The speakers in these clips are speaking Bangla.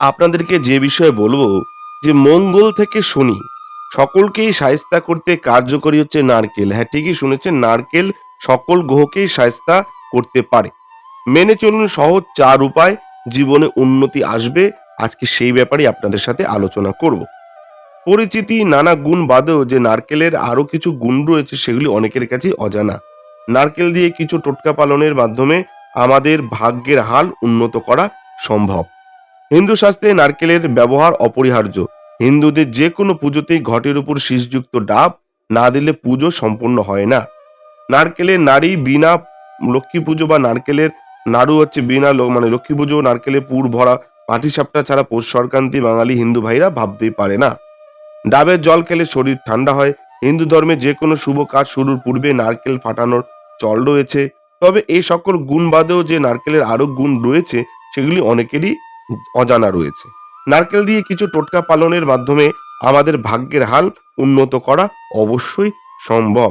আপনাদেরকে যে বিষয়ে বলব যে মঙ্গল থেকে শনি, সকলকেই সায়স্তা করতে কার্যকরী হচ্ছে নারকেল। হ্যাঁ ঠিকই শুনেছেন, নারকেল সকল গ্রহকেই সায়স্তা করতে পারে। মেনে চলুন সহজ চার উপায়, জীবনে উন্নতি আসবে। আজকে সেই ব্যাপারে আপনাদের সাথে আলোচনা করব। পরিচিতি, নানা গুণ বাদেও যে নারকেলের আরও কিছু গুণ রয়েছে, সেগুলি অনেকের কাছে অজানা। নারকেল দিয়ে কিছু টোটকা পালনের মাধ্যমে আমাদের ভাগ্যের হাল উন্নত করা সম্ভব। হিন্দু শাস্ত্রে নারকেলের ব্যবহার অপরিহার্য। হিন্দুদের যে কোনো পুজোতেই ঘটের উপর শীষযুক্ত ডাব না দিলে পুজো সম্পূর্ণ হয় না। নারকেলের নারী বিনা লক্ষ্মী পুজো বা নারকেলের নাড়ু হচ্ছে বিনা মানে লক্ষ্মী পুজো, নারকেলের পুর ভরা পাটিসাপটা ছাড়া পৌষ সংক্রান্তি বাঙালি হিন্দু ভাইরা ভাবতেই পারে না। ডাবের জল খেলে শরীর ঠান্ডা হয়। হিন্দু ধর্মে যে কোনো শুভ কাজ শুরুর পূর্বে নারকেল ফাটানোর চল রয়েছে। তবে এই সকল গুণ বাদেও যে নারকেলের আরও গুণ রয়েছে, সেগুলি অনেকেরই অজানা রয়েছে। নারকেল দিয়ে কিছু টোটকা পালনের মাধ্যমে আমাদের ভাগ্যের হাল উন্নত করা অবশ্যই সম্ভব।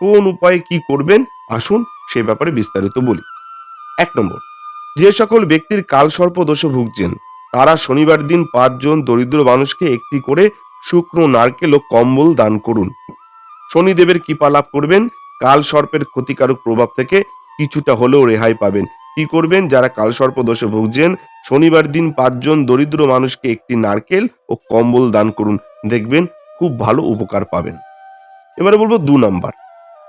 কোন উপায়ে কি করবেন? আসুন সে ব্যাপারে বিস্তারিত বলি। এক নম্বর, যে সকল ব্যক্তির কালসর্প দোষে ভুগছেন, তারা শনিবার দিন পাঁচজন দরিদ্র মানুষকে একটি করে শুকনো নারকেল ও কম্বল দান করুন। শনিদেবের কৃপা লাভ করবেন। কাল সর্পের ক্ষতিকারক প্রভাব থেকে কিছুটা হলেও রেহাই পাবেন। কি করবেন? যারা কালসর্প দোষে ভুগছেন, শনিবার দিন পাঁচজন দরিদ্র মানুষকে একটি নারকেল ও কম্বল দান করুন। দেখবেন খুব ভালো উপকার পাবেন। এবারে বলব দু নাম্বার।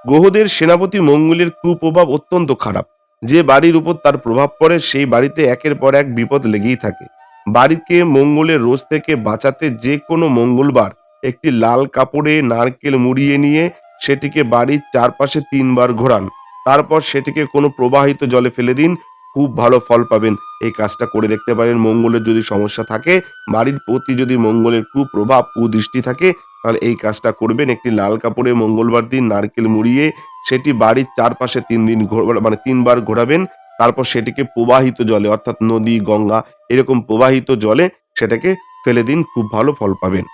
গ্রহদের সেনাপতি মঙ্গলের কুপ্রভাব অত্যন্ত খারাপ। যে বাড়ির উপর তার প্রভাব পড়ে, সেই বাড়িতে একের পর এক বিপদ লেগেই থাকে। বাড়িকে মঙ্গলের রোজ থেকে বাঁচাতে যে কোনো মঙ্গলবার একটি লাল কাপড়ে নারকেল মুড়িয়ে নিয়ে সেটিকে বাড়ির চারপাশে তিনবার ঘোরান। তারপর সেটিকে কোনো প্রবাহিত জলে ফেলে দিন, খুব ভালো ফল পাবেন। এই কাজটা করে দেখতে পারেন, মঙ্গলের যদি সমস্যা থাকে, বাড়ির প্রতি যদি মঙ্গলের কুপ্রভাব, কুদৃষ্টি থাকে, তাহলে এই কাজটা করবেন। একটি লাল কাপড়ে মঙ্গলবার দিন নারকেল মুড়িয়ে সেটি বাড়ির চারপাশে তিন দিন মানে তিনবার ঘোরাবেন। তারপর সেটিকে প্রবাহিত জলে, অর্থাৎ নদী, গঙ্গা, এরকম প্রবাহিত জলে সেটাকে ফেলে দিন, খুব ভালো ফল পাবেন।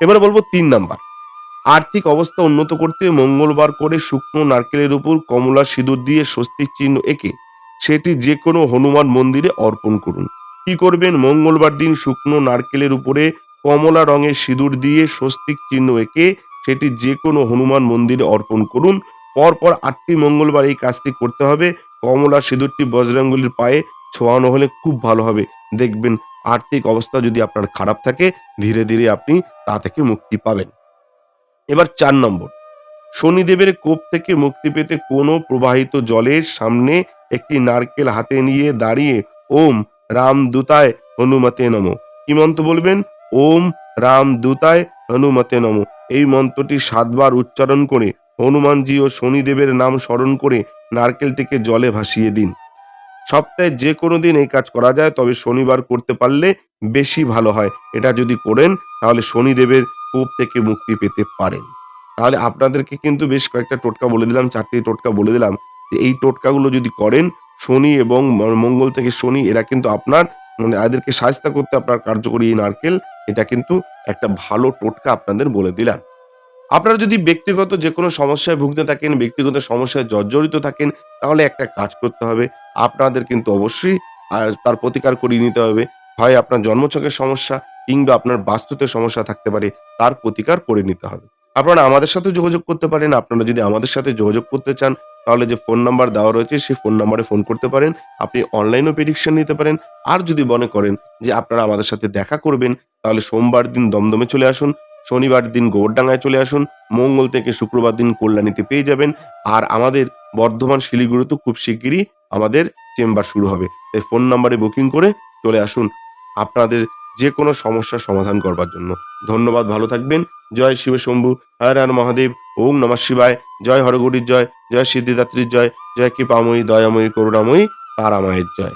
এবারে বলব তিন নাম্বার। আর্থিক অবস্থা উন্নত করতে মঙ্গলবার করে শুকনো নারকেলের উপর কমলা সিঁদুর দিয়ে স্বস্তিক চিহ্ন এঁকে সেটি যে কোনো হনুমান মন্দিরে অর্পণ করুন। কি করবেন? মঙ্গলবার দিন শুকনো নারকেলের উপরে কমলা রঙের সিঁদুর দিয়ে স্বস্তিক চিহ্ন এঁকে সেটি যে কোনো হনুমান মন্দিরে অর্পণ করুন। পরপর আটটি মঙ্গলবার এই কাজটি করতে হবে। কমলা সিঁদুরটি বজরঙ্গলির পায়ে ছোঁয়ানো হলে খুব ভালো হবে। দেখবেন আর্থিক অবস্থা যদি আপনার খারাপ থাকে, ধীরে ধীরে আপনি তা থেকে মুক্তি পাবেন। এবার চার নম্বর। শনিদেবের কোপ থেকে মুক্তি পেতে কোনো প্রবাহিত জলের সামনে একটি নারকেল হাতে নিয়ে দাঁড়িয়ে ওম রাম দূতায় হনুমতে নম। কি মন্ত্র বলবেন? ওম রাম দূতায় হনুমতে নম। এই মন্ত্রটি সাতবার উচ্চারণ করে হনুমানজি ও শনিদেবের নাম স্মরণ করে নারকেলটিকে জলে ভাসিয়ে দিন। সপ্তাহে যে কোনো দিন এই কাজ করা যায়, তবে শনিবার করতে পারলে বেশি ভালো হয়। এটা যদি করেন, তাহলে শনিদেবের কোপ থেকে মুক্তি পেতে পারেন। তাহলে আপনাদেরকে কিন্তু বেশ কয়েকটা টোটকা বলে দিলাম, চারটি টোটকা বলে দিলাম। যে এই টোটকাগুলো যদি করেন, শনি এবং মঙ্গল থেকে শনি, এরা কিন্তু আপনার মানে এদেরকে সাহায্য করতে আপনার কার্যকরী নারকেল, এটা কিন্তু একটা ভালো টোটকা আপনাদের বলে দিলাম। আপনারা যদি ব্যক্তিগত যে কোনো সমস্যায় ভুগতে থাকেন, ব্যক্তিগত সমস্যায় জর্জরিত থাকেন, তাহলে একটা কাজ করতে হবে। আপনাদের কিন্তু অবশ্যই তার প্রতিকার করিয়ে নিতে হবে। হয় আপনার জন্মছকের সমস্যা কিংবা আপনার বাস্তুতে সমস্যা থাকতে পারে, তার প্রতিকার করে নিতে হবে। আপনারা আমাদের সাথে যোগাযোগ করতে পারেন, আপনারা যদি আমাদের সাথে যোগাযোগ করতে চান, তাহলে যে ফোন নাম্বার দেওয়া রয়েছে, সেই ফোন নাম্বারে ফোন করতে পারেন, আপনি অনলাইনেও প্রেডিকশন নিতে পারেন, আর যদি মনে করেন যে আপনারা আমাদের সাথে দেখা করবেন, তাহলে সোমবার দিন দমদমে চলে আসুন, শনিবার দিন গোবরডাঙ্গায় চলে আসুন, মঙ্গল থেকে শুক্রবার দিন কল্যাণীতে পেয়ে যাবেন, আর আমাদের বর্ধমান, শিলিগুড়িতে খুব শিগগিরই আমাদের চেম্বার শুরু হবে। তাই ফোন নাম্বারে বুকিং করে চলে আসুন। আপনাদের যে কোনো সমস্যার সমাধান করবার জন্য। ধন্যবাদ, ভালো থাকবেন। জয় শিব শম্ভু, হর হর মহাদেব, ওম নমঃ শিবায়। জয় হরগুড়ির জয় জয় সিদ্ধিদাত্রীর জয় জয় কৃপাময়ী, দয়াময়ী, করুণাময়ী তারামায়ের জয়।